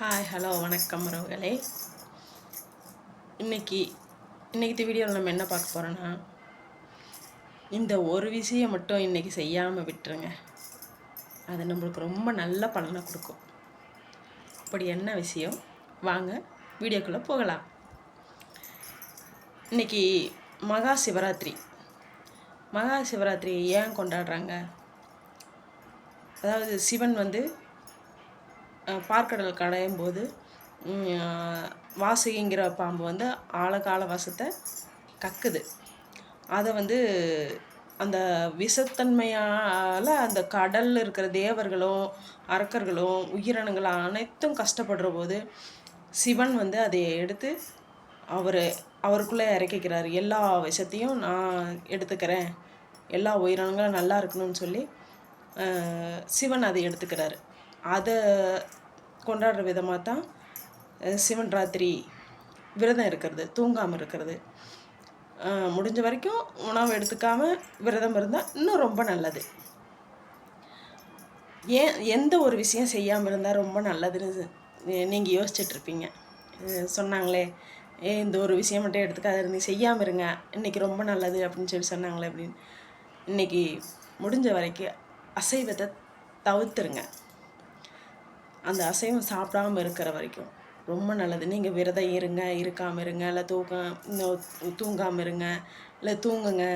Hi hello வணக்கம் உறவுகளே. இன்னைக்கு இன்னைக்கு வீடியோவில் நம்ம என்ன பார்க்க போகிறோன்னா இந்த ஒரு விஷயம் மட்டும் இன்னைக்கு செய்யாமல் விட்டுருங்க. அது நம்மளுக்கு ரொம்ப நல்ல பலனை கொடுக்கும். அப்படி என்ன விஷயம்? வாங்க வீடியோக்குள்ளே போகலாம். இன்னைக்கு மகா சிவராத்திரி. மகா சிவராத்திரி ஏன் கொண்டாடுறாங்க? அதாவது சிவன் வந்து அஹ், பார்க்கடல் கடையும் போது வாசகிங்கிற வாசுகிங்கிற பாம்பு வந்து ஆழகால வசத்தை கக்குது. அதை வந்து அந்த விஷத்தன்மையால் அந்த கடலில் இருக்கிற தேவர்களும் அரக்கர்களும் உயிரினங்களும் அனைத்தும் கஷ்டப்படுற போது சிவன் வந்து அதை எடுத்து அவர் அவருக்குள்ளே இறக்கிக்கிறாரு. எல்லா விஷத்தையும் நான் எடுத்துக்கிறேன். எல்லா உயிரினங்களும் நல்லா இருக்கணும்னு சொல்லி சிவன் அதை எடுத்துக்கிறாரு. அதை கொண்டாடுற விதமாக தான் சிவன் ராத்திரி விரதம் இருக்கிறது தூங்காமல் இருக்கிறது. முடிஞ்ச வரைக்கும் உணவு எடுத்துக்காமல் விரதம் இருந்தால் இன்னும் ரொம்ப நல்லது. ஏன் எந்த ஒரு விஷயம் செய்யாமல் இருந்தால் ரொம்ப நல்லதுன்னு நீங்கள் யோசிச்சிட்ருப்பீங்க. சொன்னாங்களே ஏ இந்த ஒரு விஷயம் மட்டும் எடுத்துக்காத இருந்து செய்யாமல் இருங்க. இன்னைக்கு ரொம்ப நல்லது அப்படின்னு சொல்லி சொன்னாங்களே அப்படின்னு. இன்னைக்கு முடிஞ்ச வரைக்கும் அசைவத்தை தவிர்த்துருங்க. அந்த அசைவம் சாப்பிடாம இருக்கிற வரைக்கும் ரொம்ப நல்லது. நீங்கள் விரதம் இருங்க இருக்காமல் இருங்க இல்லை தூக்கம் தூங்காமல் இருங்க இல்லை தூங்குங்க.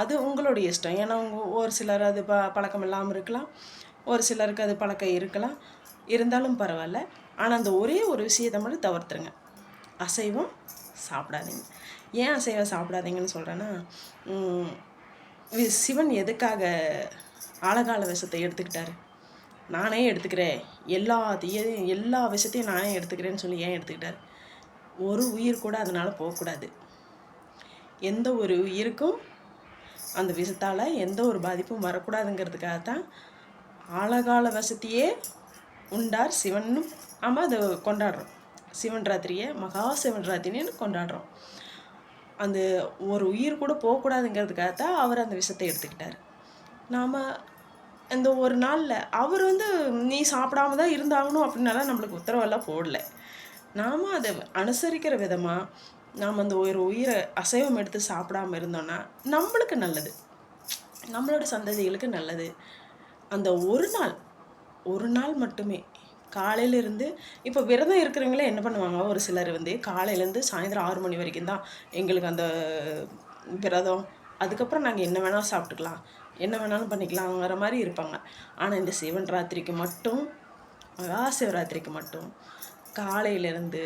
அது உங்களுடைய இஷ்டம். ஏன்னா உங்கள் ஒரு சிலர் அது ப பழக்கம் இல்லாமல் இருக்கலாம். ஒரு சிலருக்கு அது பழக்கம் இருக்கலாம். இருந்தாலும் பரவாயில்ல. ஆனால் அந்த ஒரே ஒரு விஷயத்தை மட்டும் தவிர்த்துருங்க. அசைவம் சாப்பிடாதீங்க. ஏன் அசைவம் சாப்பிடாதீங்கன்னு சொல்கிறேன்னா சிவன் எதுக்காக ஆழகால விஷத்தை எடுத்துக்கிட்டாரு? நானே எடுத்துக்கிறேன். எல்லா எல்லா விஷயத்தையும் நானே எடுத்துக்கிறேன்னு சொல்லி ஏன் எடுத்துக்கிட்டார்? ஒரு உயிர் கூட அதனால் போகக்கூடாது. எந்த ஒரு உயிருக்கும் அந்த விஷத்தால் எந்த ஒரு பாதிப்பும் வரக்கூடாதுங்கிறதுக்காக தான் ஆழகால வசதியே உண்டார் சிவன்னு ஆமாம் அதை கொண்டாடுறோம். சிவன் ராத்திரியை மகா சிவன் ராத்திரின்னு கொண்டாடுறோம். அந்த ஒரு உயிர் கூட போகக்கூடாதுங்கிறதுக்காக தான் அவர் அந்த விஷத்தை எடுத்துக்கிட்டார். நாம் இந்த ஒரு நாளில் அவர் வந்து நீ சாப்பிடாம தான் இருந்தாகணும் அப்படின்னாலாம் நம்மளுக்கு உத்தரவெல்லாம் போடல. நாம் அதை அனுசரிக்கிற விதமாக நாம் அந்த ஒரு உயிரை அசைவம் எடுத்து சாப்பிடாம இருந்தோன்னா நம்மளுக்கு நல்லது. நம்மளோட சந்ததிகளுக்கு நல்லது. அந்த ஒரு நாள் ஒரு நாள் மட்டுமே. காலையிலேருந்து இப்போ விரதம் இருக்கிறவங்களே என்ன பண்ணுவாங்க? ஒரு சிலர் வந்து காலையிலேருந்து சாயந்தரம் ஆறு மணி வரைக்கும் தான் எங்களுக்கு அந்த விரதம். அதுக்கப்புறம் நாங்கள் என்ன வேணாலும் சாப்பிட்டுக்கலாம். என்ன வேணாலும் பண்ணிக்கலாங்கிற மாதிரி இருப்பாங்க. ஆனால் இந்த சிவன் ராத்திரிக்கு மட்டும் மகா சிவராத்திரிக்கு மட்டும் காலையிலேருந்து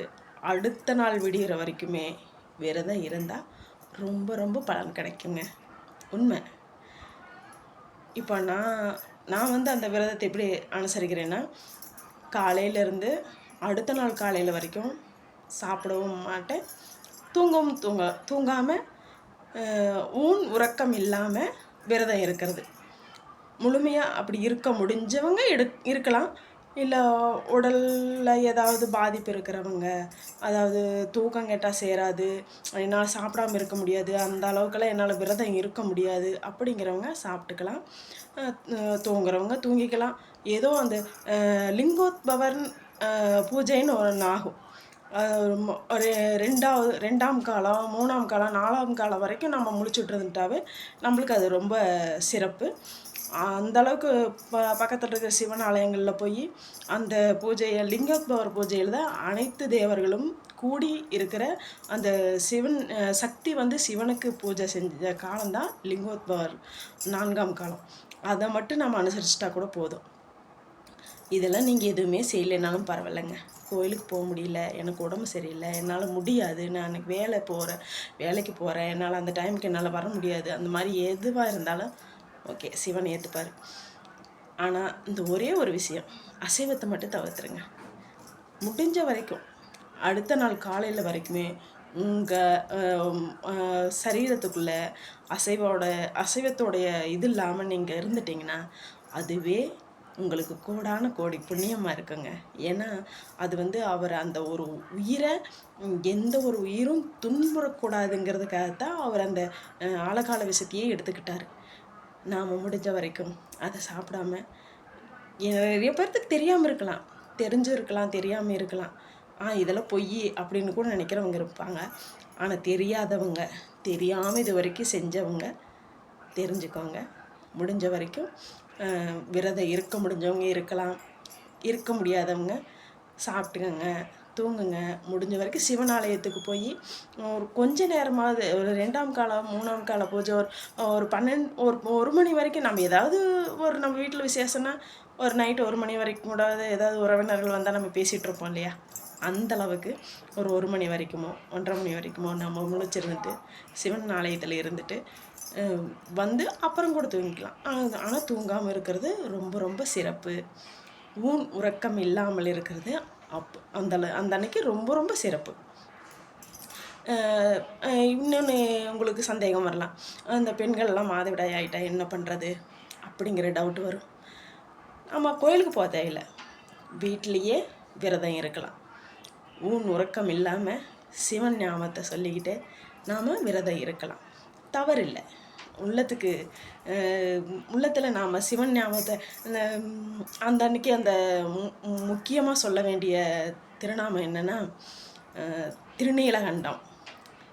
அடுத்த நாள் விடிகிற வரைக்குமே விரதம் இருந்தால் ரொம்ப ரொம்ப பலன் கிடைக்குங்க. உண்மை. இப்போ நான் நான் வந்து அந்த விரதத்தை எப்படி அனுசரிக்கிறேன்னா காலையிலேருந்து அடுத்த நாள் காலையில் வரைக்கும் சாப்பிடவும் மாட்டேன். தூங்கவும் தூங்க தூங்காமல் ஊன் உறக்கம் இல்லாமல் விரதம் இருக்கிறது. முழுமையாக அப்படி இருக்க முடிஞ்சவங்க எடு இருக்கலாம். இல்லை உடலில் ஏதாவது பாதிப்பு இருக்கிறவங்க அதாவது தூக்கம் கேட்டால் சேராது என்னால் சாப்பிடாம இருக்க முடியாது அந்த அளவுக்கெல்லாம் என்னால் விரதம் இருக்க முடியாது அப்படிங்கிறவங்க சாப்பிட்டுக்கலாம். தூங்குறவங்க தூங்கிக்கலாம். ஏதோ அந்த அஹ் லிங்கோத்பவன் பூஜைன்னு ஒன்று ஆகும். ஒரு ரெண்டாவது ரெண்டாம் காலம் மூணாம் காலம் நாலாம் காலம் வரைக்கும் நம்ம முழிச்சுட்டு இருந்துட்டாவே நம்மளுக்கு அது ரொம்ப சிறப்பு. அந்தளவுக்கு ப பக்கத்தில் இருக்கிற சிவன் ஆலயங்களில் போய் அந்த பூஜையை லிங்கோத்பவர் பூஜையில் தான் அனைத்து தேவர்களும் கூடி இருக்கிற அந்த சிவன் சக்தி வந்து சிவனுக்கு பூஜை செஞ்ச காலம்தான் லிங்கோத்பவர் நான்காம் காலம். அதை மட்டும் நம்ம அனுசரிச்சிட்டா கூட போதும். இதெல்லாம் நீங்கள் எதுவுமே செய்யலைனாலும் பரவாயில்லைங்க. கோயிலுக்கு போக முடியல எனக்கு உடம்பு சரியில்லை என்னால் முடியாது. நான் எனக்கு வேலை போகிறேன் வேலைக்கு போகிறேன் என்னால் அந்த டைமுக்கு என்னால் வர முடியாது. அந்த மாதிரி எதுவாக இருந்தாலும் ஓகே சிவன் ஏற்றுப்பார் ஆனால் இந்த ஒரே ஒரு விஷயம் அசைவத்தை மட்டும் தவிர்த்துருங்க. முடிஞ்ச வரைக்கும் அடுத்த நாள் காலையில் வரைக்குமே உங்கள் சரீரத்துக்குள்ளே அசைவோட அசைவத்தோடைய இது இல்லாமல் நீங்கள் இருந்துட்டிங்கன்னா அதுவே உங்களுக்கு கோடான கோடி புண்ணியமாக இருக்குங்க. ஏன்னா அது வந்து அவர் அந்த ஒரு உயிரை எந்த ஒரு உயிரும் துன்புறக்கூடாதுங்கிறதுக்காக தான் அவர் அந்த ஆழகால விஷத்தையே எடுத்துக்கிட்டார். நாம் முடிஞ்ச வரைக்கும் அதை சாப்பிடாம நிறைய பேர்த்துக்கு தெரியாமல் இருக்கலாம். தெரிஞ்சும் இருக்கலாம் தெரியாமல் இருக்கலாம். ஆ இதெல்லாம் பொய் அப்படின்னு கூட நினைக்கிறவங்க இருப்பாங்க. ஆனால் தெரியாதவங்க தெரியாமல் இது வரைக்கும் செஞ்சவங்க தெரிஞ்சுக்கோங்க. முடிஞ்ச வரைக்கும் விரதம் இருக்க முடிஞ்சவங்க இருக்கலாம். இருக்க முடியாதவங்க சாப்பிட்டுக்கோங்க தூங்குங்க. முடிஞ்ச வரைக்கும் சிவன் ஆலயத்துக்கு போய் ஒரு கொஞ்ச நேரமாவது ஒரு ரெண்டாம் காலம் மூணாம் கால பூஜை ஒரு ஒரு பன்னெண்டு ஒரு ஒரு மணி வரைக்கும் நம்ம ஏதாவது ஒரு நம்ம வீட்டில் விசேஷம்னா ஒரு நைட்டு ஒரு மணி வரைக்கும் கூட ஏதாவது உறவினர்கள் வந்தால் நம்ம பேசிகிட்டு இருப்போம் இல்லையா? அந்த அளவுக்கு ஒரு ஒரு மணி வரைக்குமோ ஒன்றரை மணி வரைக்குமோ நம்ம முழிச்சிருந்துட்டு சிவன் ஆலயத்தில் இருந்துட்டு வந்து அப்புறம் கூட தூங்கிக்கலாம். ஆனால் தூங்காமல் இருக்கிறது ரொம்ப ரொம்ப சிறப்பு. ஊன் உறக்கம் இல்லாமல் இருக்கிறது அப் அந்த அந்த அன்னைக்கு ரொம்ப ரொம்ப சிறப்பு. இன்னொன்று உங்களுக்கு சந்தேகம் வரலாம். அந்த பெண்கள்லாம் மாதவிடாய் ஆகிட்டா என்ன பண்ணுறது அப்படிங்கிற டவுட் வரும். நம்ம கோயிலுக்கு போக தேவையில்லை. வீட்டிலையே விரதம் இருக்கலாம். ஊன் உறக்கம் இல்லாமல் சிவன் ஞாபகத்தை சொல்லிக்கிட்டு நாம் விரதம் இருக்கலாம். தவறில்லை. உள்ளத்துக்கு உள்ளத்தில் நாம் சிவன் ஞாபகத்தை அந்த, அந்த அன்னைக்கு அந்த முக்கியமாக சொல்ல வேண்டிய திருநாமம் என்னென்னா திருநீலகண்டம்.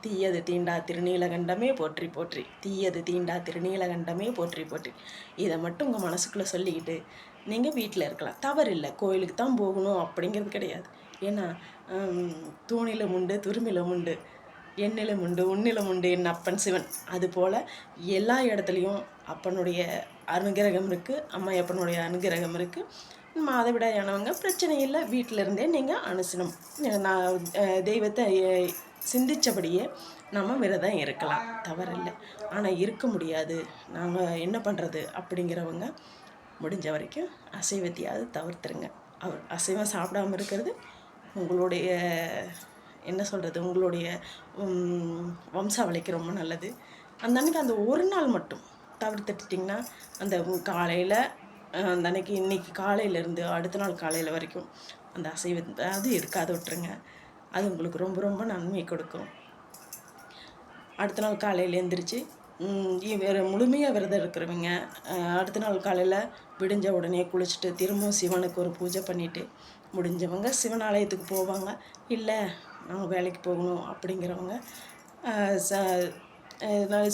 தீயது தீண்டா திருநீலகண்டமே போற்றி போற்றி. தீயது தீண்டா திருநீலகண்டமே போற்றி போற்றி. இதை மட்டும் உங்கள் மனசுக்குள்ளே சொல்லிக்கிட்டு நீங்கள் வீட்டில் இருக்கலாம். தவறில்லை. கோயிலுக்கு தான் போகணும் அப்படிங்கிறது கிடையாது. ஏன்னா தூணிலும் உண்டு துருமிலும் உண்டு எண்ணிலும் உண்டு உன்னிலும் உண்டு என் அப்பன் சிவன். அதுபோல் எல்லா இடத்துலையும் அப்பனுடைய அனுகிரகம் இருக்குது அம்மா அப்பனுடைய அனுகிரகம் இருக்குது மாதவிடாயானவங்க பிரச்சனை இல்லை வீட்டில் இருந்தே நீங்கள் அனுசனம் நான் தெய்வத்தை சிந்தித்தபடியே சிந்திச்சபடியே நம்ம விரதம் இருக்கலாம். தவறில்லை. ஆனால் இருக்க முடியாது. நாங்கள் என்ன பண்ணுறது அப்படிங்கிறவங்க முடிஞ்ச வரைக்கும் அசைவத்தையாவது தவிர்த்துருங்க. அவர் அசைவம் சாப்பிடாம இருக்கிறது உங்களுடைய என்ன சொல்கிறது உங்களுடைய வம்சாவளிக்கு ரொம்ப நல்லது. அந்த அன்றைக்கி அந்த ஒரு நாள் மட்டும் தவிர்த்துட்டிங்கன்னா அந்த காலையில் அந்த அன்னைக்கு இன்னைக்கு காலையிலேருந்து அடுத்த நாள் காலையில் வரைக்கும் அந்த அசைவத்தை அது எடுக்காத விட்டுருங்க. அது உங்களுக்கு ரொம்ப ரொம்ப நன்மை கொடுக்கும். அடுத்த நாள் காலையில் எழுந்திரிச்சு முழுமையாக விரதம் இருக்கிறவங்க அடுத்த நாள் காலையில் விடிஞ்ச உடனே குளிச்சுட்டு திரும்பவும் சிவனுக்கு ஒரு பூஜை பண்ணிவிட்டு முடிஞ்சவங்க சிவன் ஆலயத்துக்கு போவாங்க. இல்லை நாங்கள் வேலைக்கு போகணும் அப்படிங்கிறவங்க ச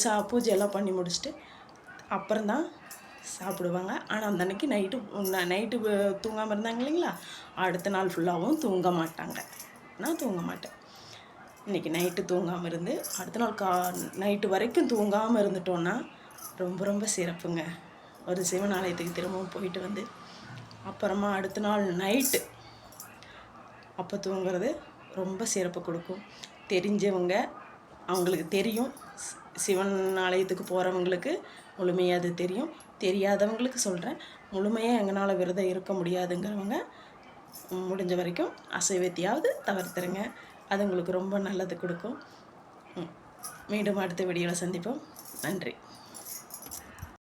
சா பூஜையெல்லாம் பண்ணி முடிச்சுட்டு அப்புறம்தான் சாப்பிடுவாங்க. ஆனால் அந்த அன்னைக்கு நைட்டு நைட்டு தூங்காமல் இருந்தாங்க இல்லைங்களா? அடுத்த நாள் ஃபுல்லாகவும் தூங்க மாட்டாங்க. நான் தூங்க மாட்டேன். இன்றைக்கி நைட்டு தூங்காமல் இருந்து அடுத்த நாள் கா நைட்டு வரைக்கும் தூங்காமல் இருந்துட்டோன்னா ரொம்ப ரொம்ப சிறப்புங்க. ஒரு சிவன் ஆலயத்துக்கு திரும்பவும் போயிட்டு வந்து அப்புறமா அடுத்த நாள் நைட்டு அப்போ தூங்குறது ரொம்ப சிறப்பு கொடுக்கும். தெரிஞ்சவங்க அவங்களுக்கு தெரியும். சி- சிவன் ஆலயத்துக்கு போகிறவங்களுக்கு முழுமையாக அது தெரியும். தெரியாதவங்களுக்கு சொல்கிறேன் முழுமையாக எங்களால் விரதம் இருக்க முடியாதுங்கிறவங்க முடிஞ்ச வரைக்கும் அசைவத்தையாவது தவிர்த்துருங்க. அது உங்களுக்கு ரொம்ப நல்லது கொடுக்கும். மீண்டும் அடுத்த வீடியோவில் சந்திப்போம். நன்றி.